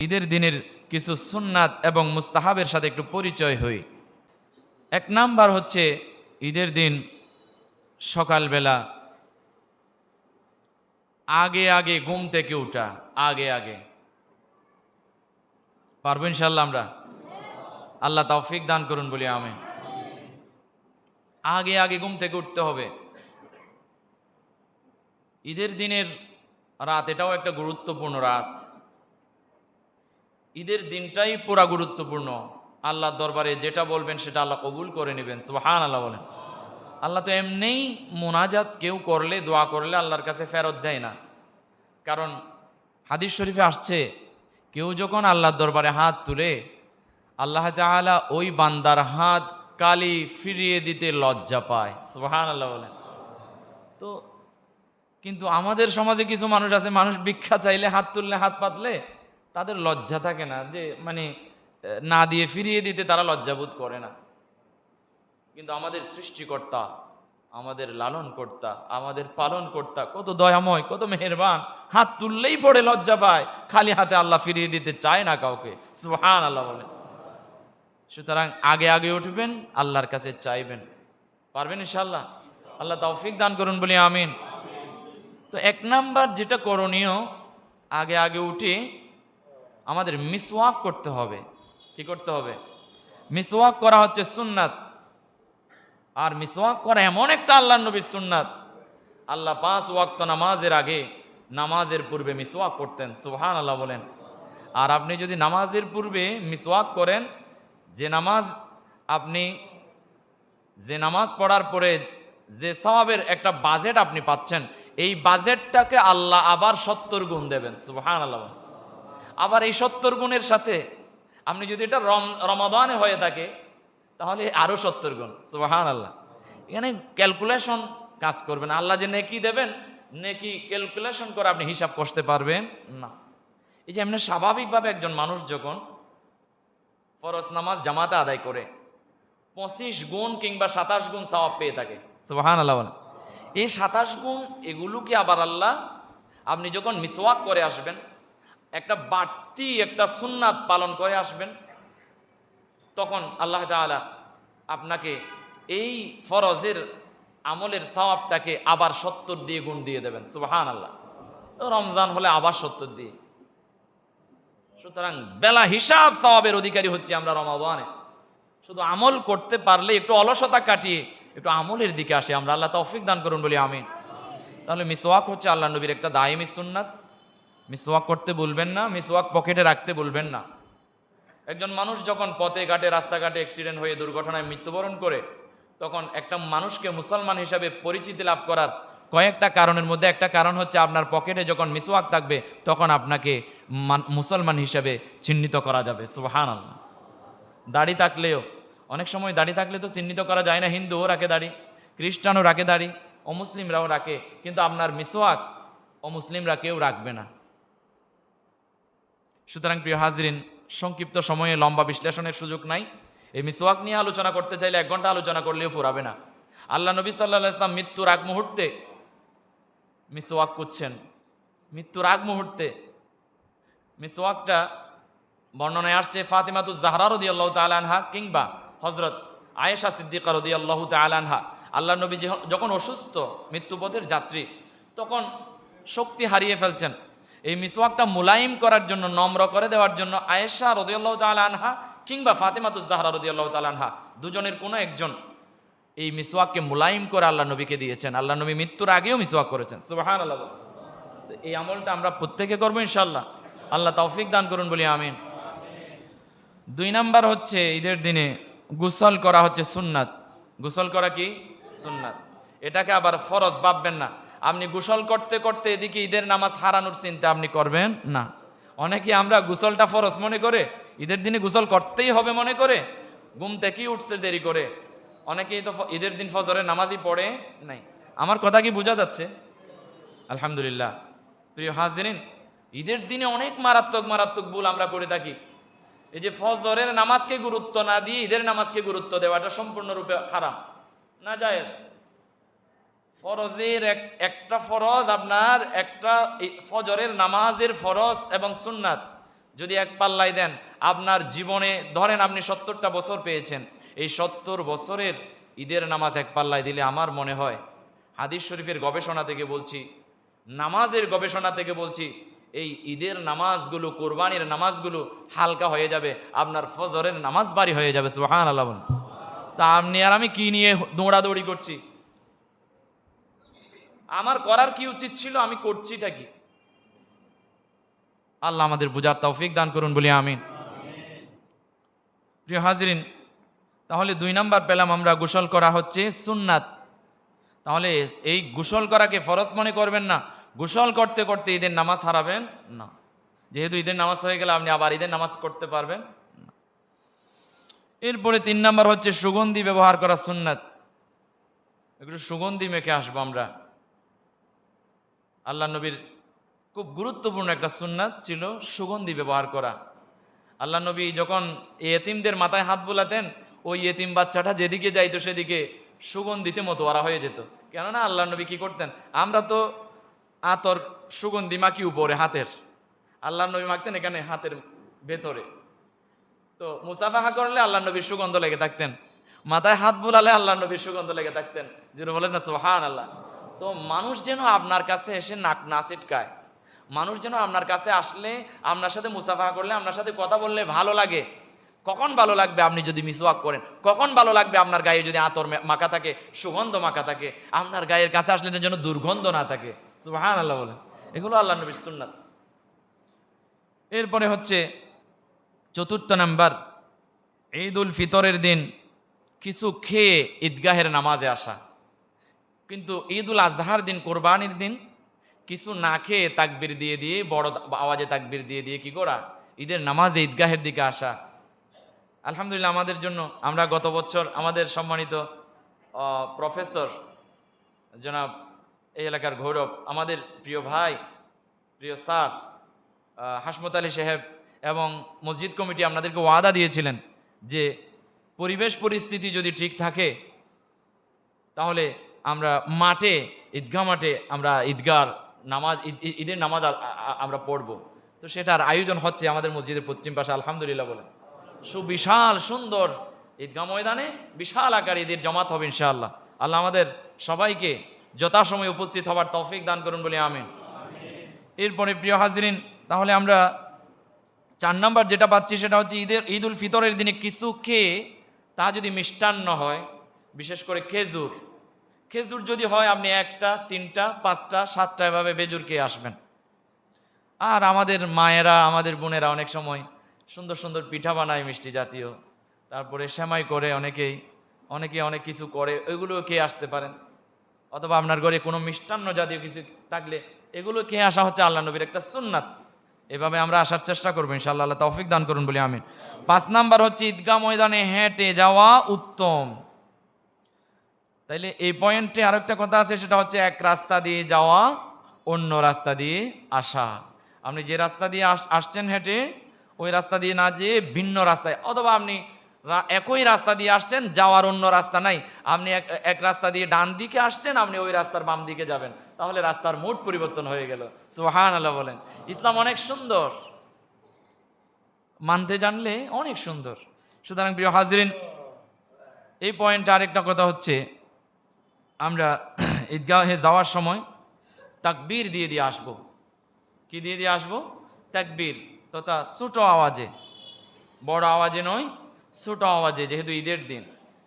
ঈদের দিনের কিছু সুন্নাত এবং মুস্তাহাবের সাথে একটু পরিচয় হই। এক নাম্বার হচ্ছে ঈদের দিন সকালবেলা আগে আগে ঘুম থেকে উঠা, আগে আগে। পারব ইনশাল্লাহ আমরা? আল্লাহ তৌফিক দান করুন বলি আমি আগে আগে ঘুম থেকে উঠতে হবে। ঈদের দিনের রাত এটাও একটা গুরুত্বপূর্ণ রাত। ঈদের দিনটাই পুরা গুরুত্বপূর্ণ। আল্লাহর দরবারে যেটা বলবেন সেটা আল্লাহ কবুল করে নেবেন সুবাহান আল্লাহ বলেন। আল্লাহ তো এমনিই মোনাজাত কেউ করলে, দোয়া করলে আল্লাহর কাছে ফেরত দেয় না। কারণ হাদিস শরীফে আসছে, কেউ যখন আল্লাহর দরবারে হাত তুলে, আল্লাহ তাআলা ওই বান্দার হাত কালি ফিরিয়ে দিতে লজ্জা পায় সুবাহান আল্লাহ বলেন। তো কিন্তু আমাদের সমাজে কিছু মানুষ আছে, মানুষ ভিক্ষা চাইলে হাত তুললে, হাত পাতলে তাদের লজ্জা থাকে না যে মানে না দিয়ে ফিরিয়ে দিতে তারা লজ্জাবোধ করে না। কিন্তু আমাদের সৃষ্টিকর্তা, আমাদের লালন কর্তা আমাদের পালন কর্তা কত দয়াময়, কত মেহেরবান, হাত তুললেই পড়ে লজ্জা পায়, খালি হাতে আল্লাহ ফিরিয়ে দিতে চায় না কাউকে। সুহান আল্লাহ বলে। সুতরাং আগে আগে উঠবেন, আল্লাহর কাছে চাইবেন। পারবেন ইনশাল্লাহ আল্লাহ তৌফিক দান করুন বলি আমিন। তো এক নাম্বার যেটা করণীয়, আগে আগে উঠে আমাদের মিসওয়াক করতে হবে। কি করতে হবে? মিসওয়াক করা হচ্ছে সুন্নাত। আর মিসওয়াক করা এমন একটা আল্লাহ নবীর সুন্নাত। আল্লাহ পাঁচ ওয়াক্ত নামাজের আগে নামাজের পূর্বে মিসওয়াক করতেন সুহান আল্লাহ বলেন। আর আপনি যদি নামাজের পূর্বে মিসওয়াক করেন, যে নামাজ আপনি, যে নামাজ পড়ার পরে যে সওয়াবের একটা বাজেট আপনি পাচ্ছেন, এই বাজেটটাকে আল্লাহ আবার সত্তর গুণ দেবেন সুবহান আল্লাহ। আবার এই সত্তর গুণের সাথে আপনি যদি এটা রম, রমাদানে হয়ে থাকে, তাহলে আরও সত্তর গুণ। সুবাহান আল্লাহ এখানে ক্যালকুলেশন কাজ করবেন আল্লাহ যে নেকি দেবেন, নেকি ক্যালকুলেশন করে আপনি হিসাব কষতে পারবেন না। এই যে এমনি স্বাভাবিকভাবে একজন মানুষ যখন ফরজ নামাজ জামাতে আদায় করে, পঁচিশ গুণ কিংবা সাতাশ গুণ সওয়াব পেয়ে থাকে। সুবাহান আল্লাহ। এই সাতাশ গুণ এগুলো কি আবার আল্লাহ আপনি যখন মিসওয়াক করে আসবেন একটা বাড়তি, একটা সুন্নাত পালন করে আসবেন। তখন আল্লাহ তাআলা আপনাকে এই ফরজের আমলের সওয়াবটাকে আবার সত্তর দিয়ে গুণ দিয়ে দেবেন। সুবাহান আল্লাহ রমজান হলে আবার সত্তর দিয়ে। সুতরাং বেলা হিসাব সওয়াবের অধিকারী হচ্ছে আমরা রমাদানে। শুধু আমল করতে পারলে একটু অলসতা কাটিয়ে একটু আমলের দিকে আসে। আমরা আল্লাহ তৌফিক দান করুন বলি, আমিন। তাহলে মিসওয়াক হচ্ছে আল্লাহ নবীর একটা দায়মি সুন্নাত। মিসওয়াক করতে বলবেন না মিসওয়াক পকেটে রাখতে বলবেন না। একজন মানুষ যখন পথে ঘাটে, রাস্তাঘাটে অ্যাক্সিডেন্ট হয়ে দুর্ঘটনায় মৃত্যুবরণ করে, তখন একটা মানুষকে মুসলমান হিসাবে পরিচিতি লাভ করার কয়েকটা কারণের মধ্যে, একটা কারণ হচ্ছে আপনার পকেটে যখন মিসওয়াক থাকবে, তখন আপনাকে মুসলমান হিসাবে চিহ্নিত করা যাবে সুবাহান আল্লাহ দাড়ি থাকলেও, অনেক সময় দাড়ি থাকলে তো চিহ্নিত করা যায় না, হিন্দুও রাখে দাড়ি, খ্রিস্টানও রাখে দাড়ি, অমুসলিমরাও রাখে, কিন্তু আপনার মিসওয়াক অমুসলিমরা কেউ রাখবে না। সুতরাং প্রিয় হাজরিন, সংক্ষিপ্ত সময়ে লম্বা বিশ্লেষণের সুযোগ নাই। এই মিসওয়াক নিয়ে আলোচনা করতে চাইলে এক ঘণ্টা আলোচনা করলেও ফুরাবে না। আল্লাহ নবী সাল্লাহ ইসলাম মৃত্যুর আগ মুহূর্তে মিসওয়াক করছেন মৃত্যুর আগ মুহূর্তে মিসওয়াকটা বর্ণনায় আসছে ফাতিমাতু জাহরা রদি আল্লাহ তালানহা কিংবা হজরত আয়েশা সিদ্দিকা রদি আল্লাহ তালানহা আল্লাহ নবী যখন অসুস্থ মৃত্যুপথের যাত্রী, তখন শক্তি হারিয়ে ফেলছেন। এই মিসওয়াকটা মুলাইম করার জন্য, নম্র করে দেওয়ার জন্য আয়েশা রদিয়াল্লাহ তাল আনহা কিংবা ফাতেমাতু জাহরা রদিয়াল্লাহ তালানহা দুজনের কোনো একজন এই মিসওয়াককে মুলাইম করে আল্লাহ নবীকে দিয়েছেন। আল্লাহ নবী মৃত্যুর আগেও মিসওয়াক করেছেন। সুবাহান আল্লাহ এই আমলটা আমরা প্রত্যেকে করব ইনশাল্লাহ আল্লাহ তৌফিক দান করুন বলি আমিন। দুই নাম্বার হচ্ছে ঈদের দিনে গোসল করা হচ্ছে সুন্নাত। গোসল করা কি? সুন্নাত। এটাকে আবার ফরজ ভাববেন না। আপনি গোসল করতে করতে এদিকে ঈদের নামাজ হারানোর চিন্তা আপনি করবেন? না। অনেকে আমরা গোসলটা ফরজ মনে করে, ঈদের দিনে গোসল করতেই হবে মনে করে, ঘুম থেকেই উঠছে দেরি করে। অনেকেই তো ঈদের দিন ফজরের নামাজই পড়ে নাই। আমার কথা কি বোঝা যাচ্ছে? আলহামদুলিল্লাহ। প্রিয় হাজরিন, ঈদের দিনে অনেক মারাত্মক মারাত্মক ভুল আমরা করে থাকি। এই যে ফজরের নামাজকে গুরুত্ব না দিয়ে ঈদের নামাজকে গুরুত্ব দেওয়াটা সম্পূর্ণরূপে হারাম না যায় ফরজের এক, একটা ফরজ আপনার, একটা ফজরের নামাজের ফরজ এবং সুন্নাত। যদি এক পাল্লাই দেন, আপনার জীবনে ধরেন আপনি সত্তরটা বছর পেয়েছেন, এই সত্তর বছরের ঈদের নামাজ এক পাল্লায় দিলে আমার মনে হয়, হাদিস শরীফের গবেষণা থেকে বলছি, নামাজের গবেষণা থেকে বলছি, এই ঈদের নামাজগুলো, কোরবানির নামাজগুলো হালকা হয়ে যাবে, আপনার ফজরের নামাজ বাড়ি হয়ে যাবে সুহান আল্লাহ তা আপনি আর আমি কি নিয়ে দৌড়াদৌড়ি করছি? আমার করার কি উচিত ছিল? আমি করছিটা কি? আল্লাহ আমাদের বুঝার তৌফিক দান করুন, বলি আমিন। প্রিয় হাজরিন, তাহলে দুই নাম্বার পেলাম আমরা গোসল করা হচ্ছে সুন্নাত। তাহলে এই গোসল করাকে ফরজ মনে করবেন না। গোসল করতে করতে ঈদের নামাজ হারাবেন না। যেহেতু ঈদের নামাজ হয়ে গেলে আপনি আবার ঈদের নামাজ করতে পারবেন এরপরে তিন নাম্বার হচ্ছে সুগন্ধি ব্যবহার করা সুন্নাত। একটু সুগন্ধি মেখে আসব আমরা। আল্লাহ নবীর খুব গুরুত্বপূর্ণ একটা সুন্নাত ছিল সুগন্ধি ব্যবহার করা। আল্লাহ নবী যখন এতিমদের মাথায় হাত বোলাতেন, ওই এতিম বাচ্চাটা যেদিকে যাইতো সেদিকে সুগন্ধিতে মতোয়ারা হয়ে যেত। কেননা আল্লাহ নবী কি করতেন? আমরা তো আতর সুগন্ধি মাখি উপরে হাতের। আল্লাহ নবী মাখতেন এখানে হাতের ভেতরে। তো মুসাফাহা করলে আল্লাহ নবীর সুগন্ধ লেগে থাকতেন। মাথায় হাত বুলালে আল্লাহ নবীর সুগন্ধ লেগে থাকতেন। যেটা বলেন না সোহান আল্লাহ তো মানুষ যেন আপনার কাছে এসে নাক না ছিটকায়। মানুষ যেন আপনার কাছে আসলে আপনার সাথে মুসাফা করলে, আপনার সাথে কথা বললে ভালো লাগে। কখন ভালো লাগবে আপনি যদি মিসওয়াক করেন? কখন ভালো লাগবে আপনার গায়ে যদি আতর মাখা থাকে, সুগন্ধ মাখা থাকে? আপনার গায়ের কাছে আসলে যেন দুর্গন্ধ না থাকে। সুহান আল্লাহ বলেন। এগুলো আল্লাহ নবীর সুন্নাত। এরপরে হচ্ছে চতুর্থ নাম্বার ঈদ উল ফিতরের দিন, কিছু খেয়ে ঈদগাহের নামাজে আসা। কিন্তু ঈদ উল আজহার দিন, কোরবানির দিন কিছু না খেয়ে তাকবির দিয়ে দিয়ে, বড় আওয়াজে তাকবির দিয়ে দিয়ে কি করা? ঈদের নামাজে ঈদগাহের দিকে আসা। আলহামদুলিল্লাহ আমাদের জন্য, আমরা গত বছর আমাদের সম্মানিত প্রফেসর জনাব এই এলাকার গৌরব, আমাদের প্রিয় ভাই, প্রিয় স্যার হাসমত আলী সাহেব এবং মসজিদ কমিটি আপনাদেরকে ওয়াদা দিয়েছিলেন যে পরিবেশ পরিস্থিতি যদি ঠিক থাকে, তাহলে আমরা মাঠে, ঈদগাহ মাঠে আমরা ঈদগার নামাজ, ঈদ- ঈদ- ঈদের নামাজ আমরা পড়ব। তো সেটার আয়োজন হচ্ছে আমাদের মসজিদের পশ্চিম পাশে, আলহামদুলিল্লাহ বলে সুবিশাল সুন্দর ঈদগাহ ময়দানে বিশাল আকার ঈদের জমাত হবে ইনশাআল্লাহ। আল্লাহ আমাদের সবাইকে যথাসময়ে উপস্থিত হবার তৌফিক দান করুন বলে আমিন। এরপরে প্রিয় হাজরিন, তাহলে আমরা চার নাম্বার যেটা পাচ্ছি সেটা হচ্ছে ঈদের ঈদ উল ফিতরের দিনে কিছু খেয়ে তা যদি মিষ্টান্ন হয়, বিশেষ করে খেজুর খেজুর যদি হয়, আপনি একটা, তিনটা, পাঁচটা, সাতটা, এভাবে বেজুর খেয়ে আসবেন। আর আমাদের মায়েরা, আমাদের বোনেরা অনেক সময় সুন্দর সুন্দর পিঠা বানায় মিষ্টি জাতীয়। তারপরে সেমাই করে অনেকেই, অনেকে অনেক কিছু করে ওইগুলো খেয়ে আসতে পারেন। অথবা আপনার ঘরে কোনো মিষ্টান্ন জাতীয় কিছু থাকলে, এগুলো খেয়ে আসা হচ্ছে আল্লাহ নবীর একটা সুন্নাত। এভাবে আমরা আসার চেষ্টা করব, ইনশাআল্লাহ। আল্লাহ তৌফিক দান করুন বলি আমিন। পাঁচ নাম্বার হচ্ছে ঈদগাহ ময়দানে হেঁটে যাওয়া উত্তম। তাইলে এই পয়েন্টে আরেকটা কথা আছে, সেটা হচ্ছে এক রাস্তা দিয়ে যাওয়া, অন্য রাস্তা দিয়ে আসা। আপনি যে রাস্তা দিয়ে আস- আসছেন হেঁটে, ওই রাস্তা দিয়ে না যেয়ে ভিন্ন রাস্তায়, অথবা আপনি একই রাস্তা দিয়ে আসছেন, যাওয়ার অন্য রাস্তা নাই। আপনি এক এক রাস্তা দিয়ে ডান দিকে আসছেন, আপনি ওই রাস্তার বাম দিকে যাবেন। তাহলে রাস্তার মোট পরিবর্তন হয়ে গেল। সোহান আল্লাহ বলেন। ইসলাম অনেক সুন্দর। মানতে জানলে অনেক সুন্দর। সুতরাং প্রিয় হাজরিন, এই পয়েন্টে আরেকটা কথা হচ্ছে আমরা ঈদগাহে যাওয়ার সময় তাকবীর দিয়ে দিয়ে আসব। কি দিয়ে দিয়ে আসব? তাকবীর তথা ছোটো আওয়াজে। বড় আওয়াজে নয়, ছোটো আওয়াজে, যেহেতু ঈদের দিন।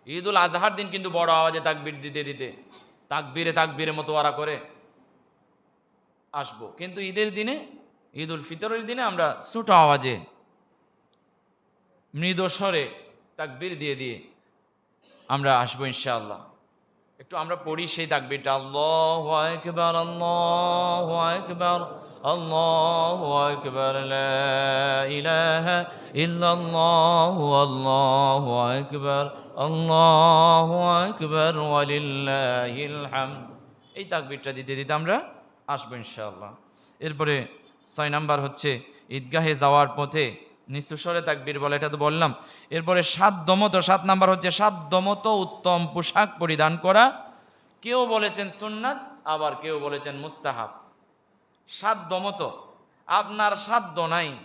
ঈদ উল আজহার দিন কিন্তু বড় আওয়াজে তাকবীর দিতে দিতে, তাকবীরে তাকবীরে মতো ওরা করে আসব। কিন্তু ঈদের দিনে ঈদ উল ফিতরের দিনে আমরা ছোটো আওয়াজে, মৃদু স্বরে তাকবীর দিয়ে দিয়ে আমরা আসব ইনশাআল্লাহ। একটু আমরা পড়ি সেই তাকবীরটা। আল্লাহ আকবার আল্লাহ আকবার আল্লাহ আকবার, লা ইলাহা ইল্লাল্লাহ, আল্লাহু আকবার আল্লাহু আকবার, ওয়ালিল্লাহিল হামদ। এই তাকবিরটা দিতে দিতে আমরা আসব ইনশাআল্লাহ। এরপরে ছয় নাম্বার হচ্ছে ঈদগাহে যাওয়ার পথে নিঃস্বরে তাকবীর বলে, এটা তো বললাম। এরপরে সাধ্যমতো সাত নাম্বার হচ্ছে সাধ্যমতো উত্তম পোশাক পরিধান করা। কেউ বলেছেন সুন্নাত, আবার কেউ বলেছেন মুস্তাহাব। সাধ্যমতো আপনার সাধ্য নাই।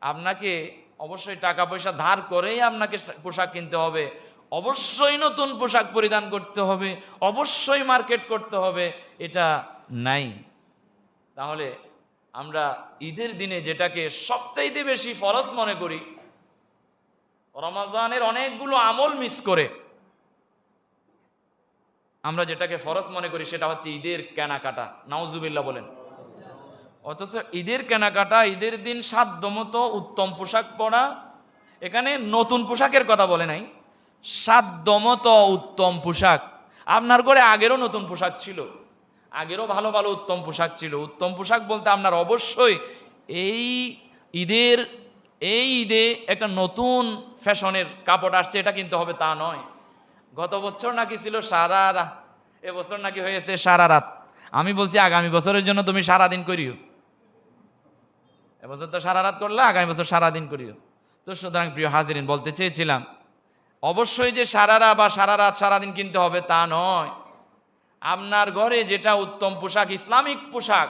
আপনাকে অবশ্যই টাকা পয়সা ধার করেই আপনাকে পোশাক কিনতে হবে। অবশ্যই নতুন পোশাক পরিধান করতে হবে। অবশ্যই মার্কেট করতে হবে। এটা নাই। তাহলে আমরা ঈদের দিনে যেটাকে সবচাইতে বেশি ফরজ মনে করি, রমাজানের অনেকগুলো আমল মিস করে আমরা যেটাকে ফরজ মনে করি সেটা হচ্ছে ঈদের কেনাকাটা। নাউজুবিল্লাহ বলেন। অথচ ঈদের কেনাকাটা, ঈদের দিন সাধ্যমতো উত্তম পোশাক পরা, এখানে নতুন পোশাকের কথা বলে নাই, সাধ্যমতো উত্তম পোশাক। আপনার ঘরে আগেরও নতুন পোশাক ছিল। আগেরও ভালো ভালো উত্তম পোশাক ছিল। উত্তম পোশাক বলতে আপনার অবশ্যই এই ঈদের, এই ঈদে একটা নতুন ফ্যাশনের কাপড় আসছে, এটা কিনতে হবে, তা নয়। গত বছর নাকি ছিল সারা রাত এবছর নাকি হয়েছে সারা রাত। আমি বলছি আগামী বছরের জন্য তুমি সারা দিন করিও এবছর তো সারা রাত করলে, আগামী বছর সারা দিন করিও। তো সুতরাং প্রিয় হাজিরিন, বলতে চেয়েছিলাম, অবশ্যই যে সারারা বা সারা রাত সারাদিন কিনতে হবে, তা নয়। আপনার ঘরে যেটা উত্তম পোশাক, ইসলামিক পোশাক,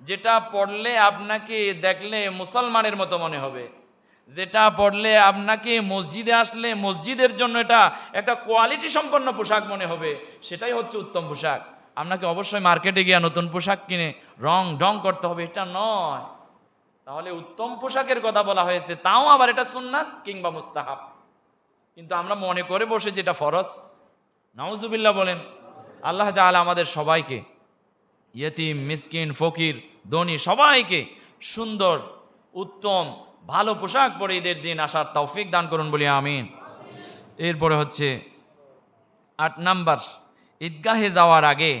যেটা পড়লে আপনাকে দেখলে মুসলমানের মতো মনে হবে। যেটা পড়লে আপনাকে মসজিদে আসলে মসজিদের জন্য এটা একটা কোয়ালিটি সম্পন্ন পোশাক মনে হবে, সেটাই হচ্ছে উত্তম পোশাক। আপনাকে অবশ্যই মার্কেটে গিয়ে নতুন পোশাক কিনে রং ডং করতে হবে, এটা নয়। তাহলে উত্তম পোশাকের কথা বলা হয়েছে, তাও আবার এটা সুন্নাত কিংবা মুস্তাহাব। কিন্তু আমরা মনে করে বসেছি এটা ফরজ। নাউজুবিল্লাহ বলেন আল্লাহ তাআলা আমাদের সবাইকে, ইয়তিম, মিসকিন, ফকির, ধনী সবাইকে সুন্দর, উত্তম, ভালো পোশাক পরে ঈদের দিন আসার তৌফিক দান করুন বলি আমিন। এরপরে হচ্ছে আট নাম্বার, ঈদগাহে যাওয়ার আগে,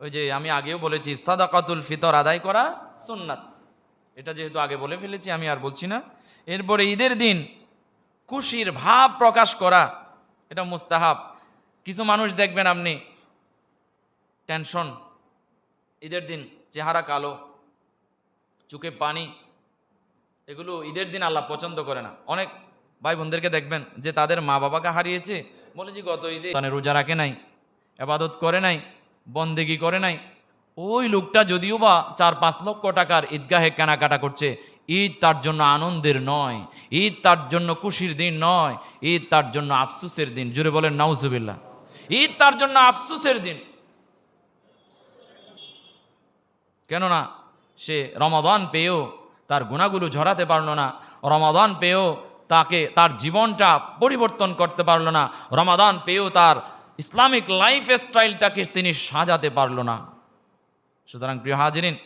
ওই যে আমি আগেও বলেছি, সাদাকাতুল ফিতর আদায় করা সুন্নাত। এটা যেহেতু আগে বলে ফেলেছি, আমি আর বলছি না। এরপরে ঈদের দিন খুশির ভাব প্রকাশ করা, এটা মুস্তাহাব। কিছু মানুষ দেখবেন আপনি টেনশন। ঈদের দিন চেহারা কালো, চোখে পানি, এগুলো ঈদের দিন আল্লাহ পছন্দ করে না। অনেক ভাই বোনদেরকে দেখবেন যে তাদের মা বাবাকে হারিয়েছে। বলে যে গত ঈদে তানে রোজা রাখে নাই, আবাদত করে নাই, বন্দেগি করে নাই। ওই লোকটা যদিও বা চার পাঁচ লক্ষ টাকার ঈদগাহে কেনাকাটা করছে, ঈদ তার জন্য আনন্দের নয়, ঈদ তার জন্য খুশির দিন নয়, ঈদ তার জন্য আফসুসের দিন। জুড়ে বলেন, নাউজুবিল্লাহ। ঈদ তার জন্য আফসুসের দিন। কেননা সে রমাদান পেয়েও তার গুণাগুলো ঝরাতে পারল না, রমাদান পেয়েও তাকে তার জীবনটা পরিবর্তন করতে পারল না, রমাদান পেয়েও তার ইসলামিক লাইফ স্টাইলটাকে তিনি সাজাতে পারল না। সুতরাং প্রিয় হাজিরিন,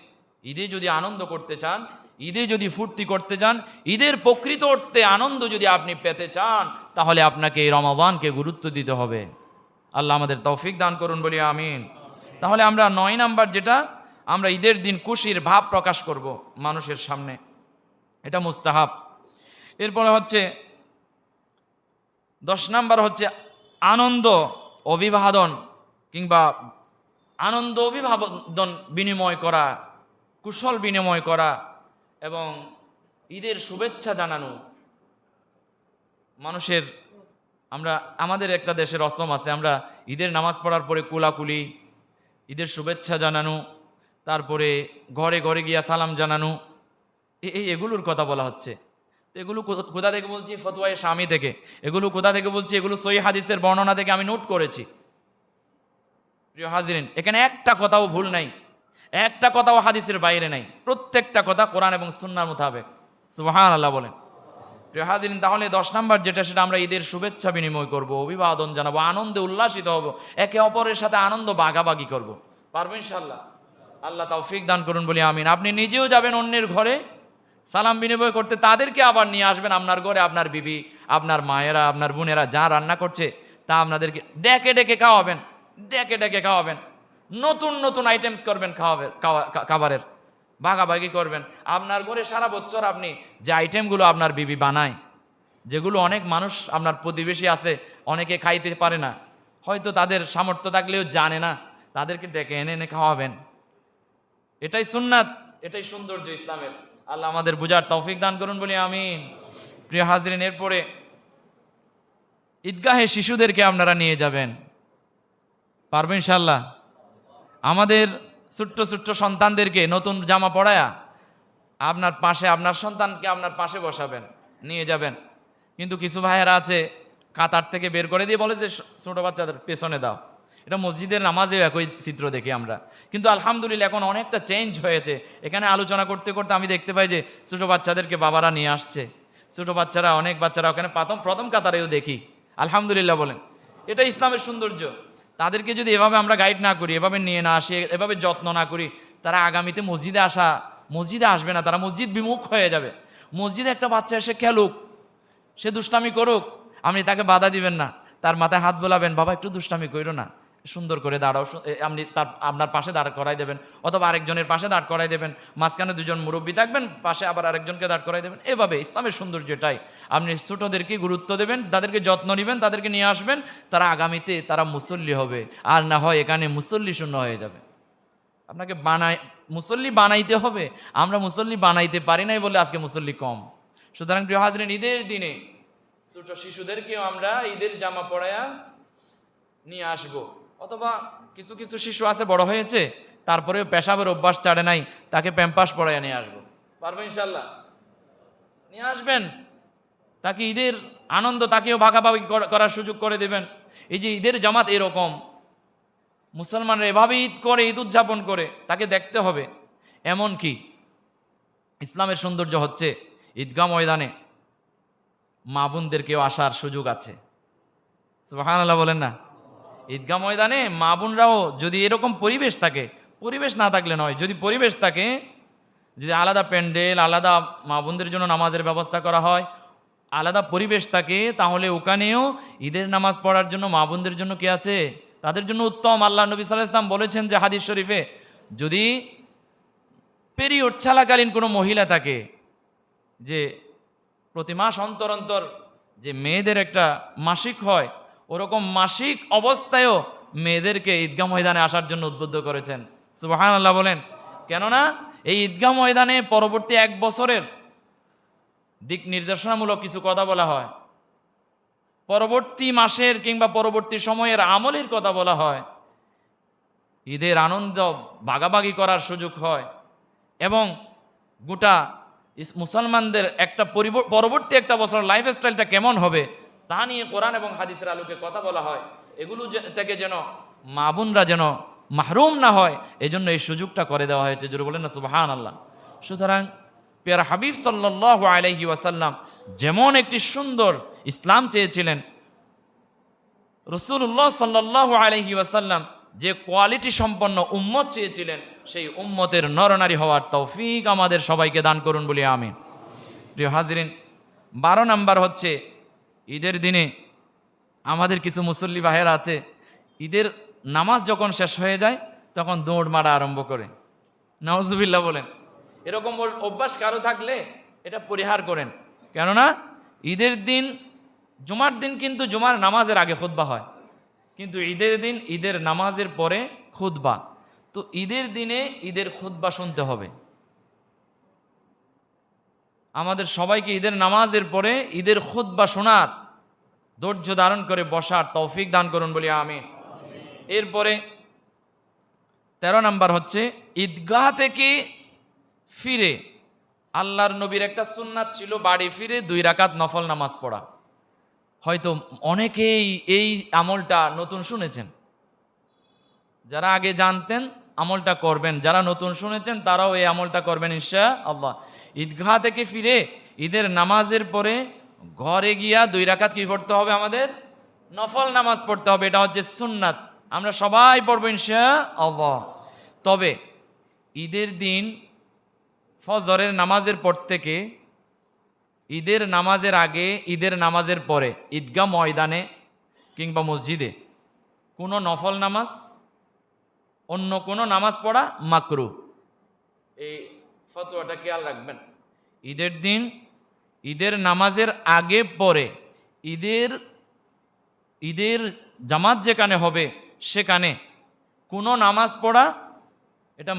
ঈদে যদি আনন্দ করতে চান, ঈদে যদি ফুর্তি করতে চান, ঈদের প্রকৃত অর্থে আনন্দ যদি আপনি পেতে চান, তাহলে আপনাকে এই রমাদানকে গুরুত্ব দিতে হবে। আল্লাহ আমাদের তৌফিক দান করুন বলি আমিন। তাহলে আমরা নয় নাম্বার যেটা আমরা ঈদের দিন খুশির ভাব প্রকাশ করব মানুষের সামনে। এটা মুস্তাহাব। এরপরে হচ্ছে, দশ নাম্বার হচ্ছে আনন্দ অভিবাদন কিংবা আনন্দ অভিবাদন বিনিময় করা, কুশল বিনিময় করা এবং ঈদের শুভেচ্ছা জানানো। মানুষের, আমরা, আমাদের একটা দেশের অসম আছে, আমরা ঈদের নামাজ পড়ার পরে কুলাকুলি, ঈদের শুভেচ্ছা জানানো তারপরে ঘরে ঘরে গিয়া সালাম জানানো। এই এগুলোর কথা বলা হচ্ছে। তো এগুলো কোথা থেকে বলছি? ফতুয়ায় স্বামী থেকে। এগুলো কোথা থেকে বলছি? এগুলো সই হাদিসের বর্ণনা থেকে আমি নোট করেছি। প্রিয় হাজিরেন, এখানে একটা কথাও ভুল নাই। একটা কথাও হাদিসের বাইরে নাই। প্রত্যেকটা কথা কোরআন এবং সুন্নার মোতাবেক। সুবাহান আল্লাহ বলেন। প্রিয় হাজিরিন, তাহলে দশ নাম্বার যেটা, সেটা আমরা ঈদের শুভেচ্ছা বিনিময় করব, অভিবাদন জানাব, আনন্দে উল্লাসিত হব, একে অপরের সাথে আনন্দ বাগাবাগি করব। পারব ইনশাল্লাহ আল্লাহ তৌফিক দান করুন বলি আমিন। আপনি নিজেও যাবেন অন্যের ঘরে, সালাম বিনিময় করতে, তাদেরকে আবার নিয়ে আসবেন আপনার ঘরে, আপনার বিবি, আপনার মায়েরা, আপনার বোনেরা যা রান্না করছে তা আপনাদেরকে ডেকে ডেকে খাওয়াবেন, ডেকে ডেকে খাওয়াবেন। নতুন নতুন আইটেমস করবেন খাওয়াবেন খাবারের, ভাগাভাগি করবেন। আপনার ঘরে সারা বছর আপনি যে আইটেমগুলো আপনার বিবি বানায়, যেগুলো অনেক মানুষ আপনার প্রতিবেশী আছে, অনেকে খাইতে পারে না, হয়তো তাদের সামর্থ্য থাকলেও জানে না, তাদেরকে ডেকে এনে এনে খাওয়াবেন। এটাই সুন্নাত, এটাই সৌন্দর্য ইসলামের। আল্লাহ আমাদের বুঝার তৌফিক দান করুন বলি, আমিন। প্রিয় হাজরিন, এরপরে ঈদগাহে শিশুদেরকে আপনারা নিয়ে যাবেন। পারবেন ইনশাল্লাহ আমাদের ছোট্ট ছোট্ট সন্তানদেরকে নতুন জামা পড়ায়া আপনার পাশে, আপনার সন্তানকে আপনার পাশে বসাবেন, নিয়ে যাবেন। কিন্তু কিছু ভাইয়েরা আছে, কাতার থেকে বের করে দিয়ে বলে যে, ছোট বাচ্চাদের পেছনে দাও। এটা মসজিদের নামাজেও একই চিত্র দেখি আমরা। কিন্তু আলহামদুলিল্লাহ এখন অনেকটা চেঞ্জ হয়েছে। এখানে আলোচনা করতে করতে আমি দেখতে পাই যে ছোটো বাচ্চাদেরকে বাবারা নিয়ে আসছে। ছোটো বাচ্চারা, অনেক বাচ্চারা ওখানে প্রথম প্রথম কাতারেও দেখি। আলহামদুলিল্লাহ বলেন। এটা ইসলামের সৌন্দর্য। তাদেরকে যদি এভাবে আমরা গাইড না করি, এভাবে নিয়ে না আসি, এভাবে যত্ন না করি, তারা আগামীতে মসজিদে আসা, মসজিদে আসবে না, তারা মসজিদ বিমুখ হয়ে যাবে। মসজিদে একটা বাচ্চা এসে খেলুক, সে দুষ্টামি করুক, আপনি তাকে বাধা দিবেন না। তার মাথায় হাত বোলাবেন, বাবা, একটু দুষ্টামি করো না। সুন্দর করে দাঁড়াও আপনি তার, আপনার পাশে দাঁড় করাই দেবেন, অথবা আরেকজনের পাশে দাঁড় করাই দেবেন, মাঝখানে দুজন মুরব্বী থাকবেন, পাশে আবার আরেকজনকে দাঁড় করাই দেবেন। এভাবে ইসলামের সৌন্দর্যটাই আপনি ছোটোদেরকে গুরুত্ব দেবেন, তাদেরকে যত্ন নেবেন, তাদেরকে নিয়ে আসবেন, তারা আগামীতে তারা মুসল্লি হবে, আর না হয় এখানে মুসল্লি শূন্য হয়ে যাবে। আপনাকে বানাই, মুসল্লি বানাইতে হবে, আমরা মুসল্লি বানাইতে পারি নাই বলে আজকে মুসল্লি কম। সুতরাং প্রিয় হাজরিন, ঈদের দিনে ছোট শিশুদেরকেও আমরা ঈদের জামা পরায়া নিয়ে আসব। অথবা কিছু কিছু শিশু আছে, বড় হয়েছে, তারপরেও পেশাবের অভ্যাস ছাড়ে নাই, তাকে প্যাম্পাস পরাইয়া নিয়ে আসব। পারব ইনশাল্লাহ নিয়ে আসবেন। তাকে ঈদের আনন্দ তাকেও ভাগাভাগি কর- করার সুযোগ করে দেবেন। এই যে ঈদের জামাত এরকম, মুসলমানরা এভাবে ঈদ করে, ঈদ উদযাপন করে, তাকে দেখতে হবে। এমন কি? ইসলামের সৌন্দর্য হচ্ছে ঈদগাহ ময়দানে মা বোনদেরকেও আসার সুযোগ আছে। সুবহানাল্লাহ বলেন না? ঈদগাহ ময়দানে মা বোনরাও যদি এরকম পরিবেশ থাকে, পরিবেশ না থাকলে নয়, যদি পরিবেশ থাকে, যদি আলাদা প্যান্ডেল, আলাদা মা বোনদের জন্য নামাজের ব্যবস্থা করা হয়, আলাদা পরিবেশ থাকে, তাহলে ওখানেও ঈদের নামাজ পড়ার জন্য মা বোনদের জন্য কি আছে? তাদের জন্য উত্তম। আল্লাহ নবী সাল্লাহ ইসলাম বলেছেন যে হাদিস শরীফে, যদি পেরিয়ড ছালাকালীন কোনো মহিলা থাকে, যে প্রতি মাস অন্তর অন্তর যে মেয়েদের একটা মাসিক হয় ওরকম মাসিক অবস্থায়ও মেয়েদেরকে ঈদগাহ ময়দানে আসার জন্য উদ্বুদ্ধ করেছেন। সুবাহান আল্লাহ বলেন, কেননা এই ঈদগাহ ময়দানে পরবর্তী এক বছরের দিক নির্দেশনামূলক কিছু কথা বলা হয়। পরবর্তী মাসের কিংবা পরবর্তী সময়ের আমলের কথা বলা হয়। ঈদের আনন্দ ভাগাভাগি করার সুযোগ হয় এবং গোটা মুসলমানদের একটা পরিব- পরবর্তী একটা বছর লাইফ স্টাইলটা কেমন হবে তা নিয়ে কোরআন এবং হাদিসের আলোকে কথা বলা হয়। এগুলো থেকে যেন মা বোনরা যেন মাহরুম না হয়, এজন্য এই সুযোগটা করে দেওয়া হয়েছে। জোরে বলেন না সুবাহান আল্লাহ সুতরাং পেয়ার হাবিব সাল্লাহ আলাইহি ওয়াসাল্লাম যেমন একটি সুন্দর ইসলাম চেয়েছিলেন রসুল্লাহ সাল্লাহ আলহি ওয়াসাল্লাম যে কোয়ালিটি সম্পন্ন উম্মত চেয়েছিলেন, সেই উম্মতের নরনারী হওয়ার তৌফিক আমাদের সবাইকে দান করুন বলি আমি প্রিয় হাজরিন, বারো নাম্বার হচ্ছে ঈদের দিনে আমাদের কিছু মুসল্লি বাহের আছে, ঈদের নামাজ যখন শেষ হয়ে যায়, তখন দৌড় মারা আরম্ভ করে। নওয়াজুবিল্লাহ বলেন। এরকম অভ্যাস কারও থাকলে এটা পরিহার করেন। কেননা, ঈদের দিন, জুমার দিন কিন্তু জুমার নামাজের আগে খুতবা হয়। কিন্তু ঈদের দিন, ঈদের নামাজের পরে খুতবা। তো ঈদের দিনে ঈদের খুতবা শুনতে হবে। আমাদের সবাইকে ঈদের নামাজের পরে ঈদের খুতবা শোনার ধৈর্য ধারণ করে বসার তৌফিক দান করুন বলি আমি এরপরে তেরো নাম্বার হচ্ছে, ঈদগাহ থেকে ফিরে আল্লাহর নবীর একটা সুন্নাত ছিল, বাড়ি ফিরে দুই রাকাত নফল নামাজ পড়া। হয়তো অনেকেই এই আমলটা নতুন শুনেছেন। যারা আগে জানতেন আমলটা করবেন, যারা নতুন শুনেছেন তারাও এই আমলটা করবেন ঈশা আল্লাহ ঈদগাহ থেকে ফিরে ঈদের নামাজের পরে ঘরে গিয়া দুই রাকাত কি করতে হবে আমাদের? নফল নামাজ পড়তে হবে, এটা হচ্ছে সুন্নাত। আমরা সবাই পড়ব ইনশা তবে ঈদের দিন ফজরের নামাজের পর থেকে, ঈদের নামাজের আগে, ঈদের নামাজের পরে, ঈদগাহ ময়দানে কিংবা মসজিদে কোনো নফল নামাজ, অন্য কোনো নামাজ পড়া মাকরু। এই ফতোয়াটা খেয়াল রাখবেন। ঈদের দিন ঈদের নামাজের আগে পরে ঈদের ঈদের জামাত যেখানে হবে সেখানে কোনো নামাজ পড়া এটা